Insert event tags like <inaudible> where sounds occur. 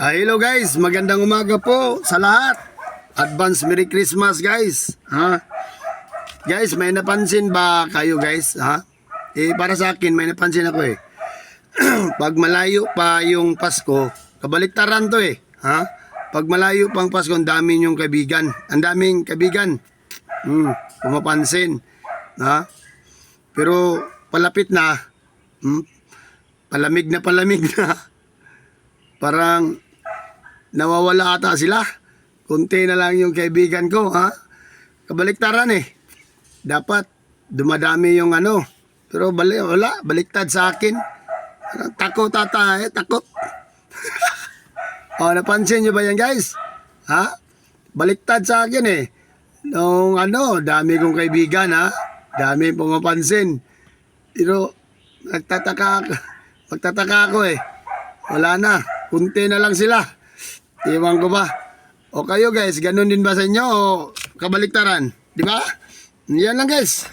Ah, hello guys, magandang umaga po sa lahat. Advance Merry Christmas guys. Ha? Guys, may napansin ba kayo guys? Ha? Eh, para sa akin, may napansin ako eh. <clears throat> Pag malayo pa yung Pasko, kabaliktaran to eh. Ha? Pag malayo pang Pasko, ang dami yung kaibigan. Ang daming kaibigan. Hmm, pumapansin. Ha? Pero palapit na, hmm, palamig na palamig <laughs> na. Parang nawawala ata sila. Kunti na lang yung kaibigan ko, ha? Kabaliktaran eh. Dapat dumadami yung ano. Pero bali, wala, baliktad sa akin. Takot ata eh, takot. <laughs> o, napansin nyo ba yan guys? Ha? Baliktad sa akin eh. Nung ano, dami kong kaibigan ha. Dami pumapansin. Pero nagtataka. <laughs> Magtataka ako eh. Wala na. Kunti na lang sila. Iwan ko ba? O kayo guys, ganun din ba sa inyo o kabaliktaran? Di ba? Yan lang guys.